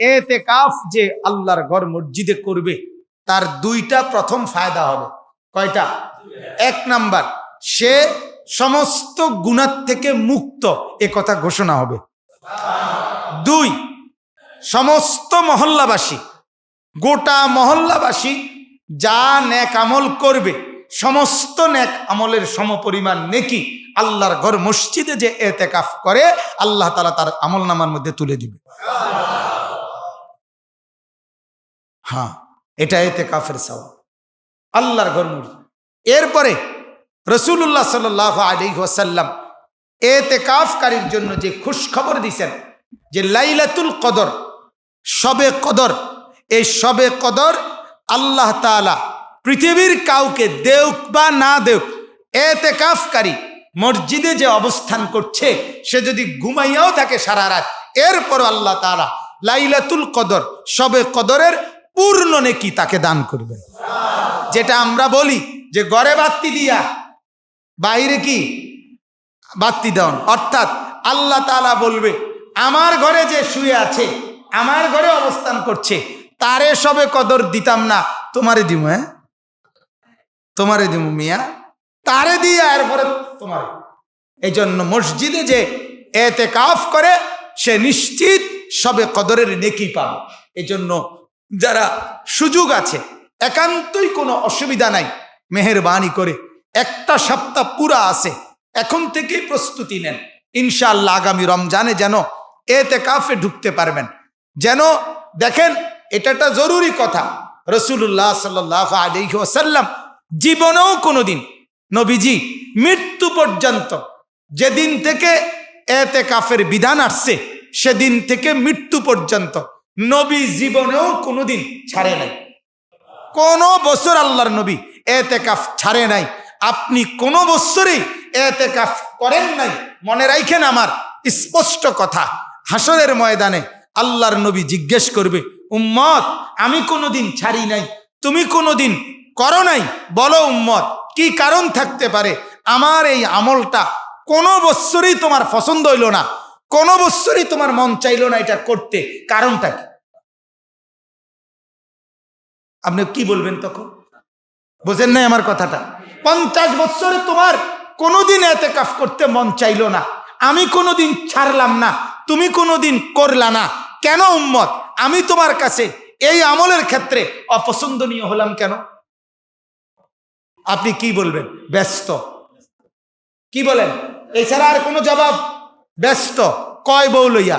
এতে কাফ যে আল্লাহর ঘর মসজিদে করবে, তার দুইটা প্রথম ফায়দা হবে। কয়টা? এক নাম্বার, সে সমস্ত গুণার থেকে মুক্ত, এ কথা ঘোষণা হবে। দুই, সমস্ত মহল্লাবাসী, গোটা মহল্লাবাসী যা ন্যাক আমল করবে, সমস্ত ন্যাক আমলের সমপরিমাণ নেকি আল্লাহর ঘর মসজিদে যে এতেকাফ করে, আল্লাহ তালা তার আমল নামার মধ্যে তুলে দিবে। হ্যাঁ এটা এতেকাফের সওয়াব। আল্লাহর ঘর মসজিদ এরপরে রসুল্লাহ সাল আলী ওয়াসাল্লাম এতেকাফকারীর জন্য যে খুশখবর দিছেন, যে লাইলাতুল কদর, সবে কদর, এই সবে কদর আল্লাহ তাআলা পৃথিবীর কাউকে দেউক বা না দেউক এতেকাফকারী মসজিদে যে অবস্থান করছে, সে যদি ঘুমাইয়াও থাকে সারা রাত এরপর আল্লাহ তাআলা লাইলাতুল কদর, সবে কদরের পূর্ণ নেকি তাকে দান করবেন। যেটা আমরা বলি যে গড়ে বাত্তি দিয়া বাইরে কি? বাত্তি দেন অর্থাৎ আল্লাহ তাআলা বলবে, আমার ঘরে যে শুয়ে আছে, আমার ঘরে অবস্থান করছে, তারে সবে কদর দিতাম না। তোমারে দিমু হ্যাঁ? তোমারে দিমু মিয়া। তারে দিয়ে এরপরে তোমার। এই জন্য মসজিদে যে এতে কাফ করে, সে নিশ্চিত সবে কদরের নেকি পাবে। এই জন্য যারা সুযোগ আছে, একান্তই কোনো অসুবিধা নাই, মেহরবানি করে। একটা সপ্তাহ পুরা আছে, এখন থেকেই প্রস্তুতি নেন। ইনশাআল্লাহ আগামী রমজানে যেন এতে কাফে ঢুকতে পারবেন। যেন দেখেন এটা একটা জরুরি কথা। রসুল্লাহ সাল্লাহ আলহ্লাম জীবনেও কোনোদিন নবীজি মৃত্যু পর্যন্ত যেদিন থেকে এতে কাফের বিধান আসছে, সেদিন থেকে মৃত্যু পর্যন্ত নবী জীবনেও কোনোদিন ছাড়ে নাই। কোন বছর আল্লাহর নবী এতে কাফ ছাড়ে নাই। আপনি কোন বছরই এতে কাফ করেন নাই। মনে রাখেন আমার স্পষ্ট কথা, হাসরের ময়দানে আল্লাহর নবী জিজ্ঞেস করবে, উম্মত, আমি কোনোদিন ছাড়ি নাই, তুমি কোনোদিন করো নাই? বলো, উম্মত, কি কারণ থাকতে পারে? আমার এই আমলটা কোনো বৎসরই তোমার পছন্দ হইল না। কোনো বৎসরই তোমার মন চাইলো না এটা করতে। কারণটা কি? আপনি কি বলবেন তখন? বোঝেন নাই আমার কথাটা? পঞ্চাশ বছরে তোমার কোনোদিন এতে কাফ করতে মন চাইলো না। আমি কোনোদিন ছাড়লাম না। তুমি কোনোদিন করলা না। কেন উম্মত? আমি তোমার কাছে এই আমলের ক্ষেত্রে অপছন্দনীয় হলাম কেন? আপনি কি বলবেন? ব্যস্ত। কি বলেন? এছাড়া আর কোনো জবাব? ব্যস্ত। কয় বউ লইয়া?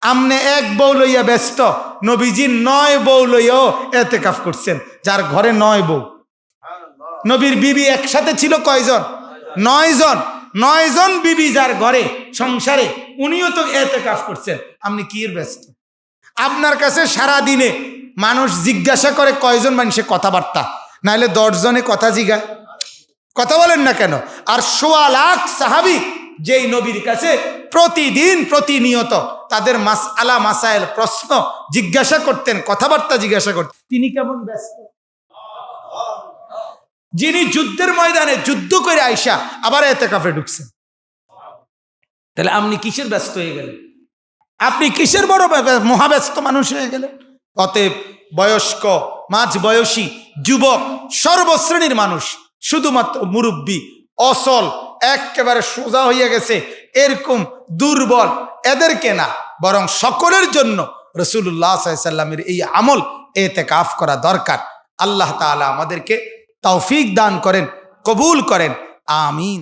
আমনে এক বউ লইয়া ব্যস্ত। নবীজি নয় বউ লইয়াও এতে কাফ করছেন, যার ঘরে নয় বউ। নবীর বিবি একসাথে ছিল কয়জন? নয় জন নয় জন বিবি যার ঘরে, সংসারে, উনিও তো এতে কাজ করছেন। আপনি কি ব্যস্ত? আপনার কাছে সারা দিনে মানুষ জিজ্ঞাসা করে কয়জন মানুষের কথাবার্তা? নাহলে দশজনে কথা জিগায়। কথা বলেন না কেন? আর সোয়া লাখ সাহাবি যেই নবীর কাছে প্রতিদিন প্রতিনিয়ত তাদের মাস আলা মাসাইল প্রশ্ন জিজ্ঞাসা করতেন, কথাবার্তা জিজ্ঞাসা করতেন। তিনি কেমন ব্যস্ত? যিনি যুদ্ধের ময়দানে যুদ্ধ করে আইসা আবার এতে কাফে ঢুকছেন। তাহলে আপনি কিসের ব্যস্ত হয়ে গেলেন? আপনি কিসের বড় মহাব্যস্ত মানুষ হয়ে গেলেন। অতএব বয়স্ক মাঝ বয়সী যুবক, সর্বশ্রেণীর মানুষ, শুধুমাত্র মুরব্বী, অসল একেবারে সোজা হইয়া গেছে। এরকম দুর্বল এদেরকে না, বরং সকলের জন্য রসুল্লাহ সাল্লামের এই আমল এতে কাফ করা দরকার। আল্লাহ তালা আমাদেরকে তৌফিক দান করেন, কবুল করেন। আমিন।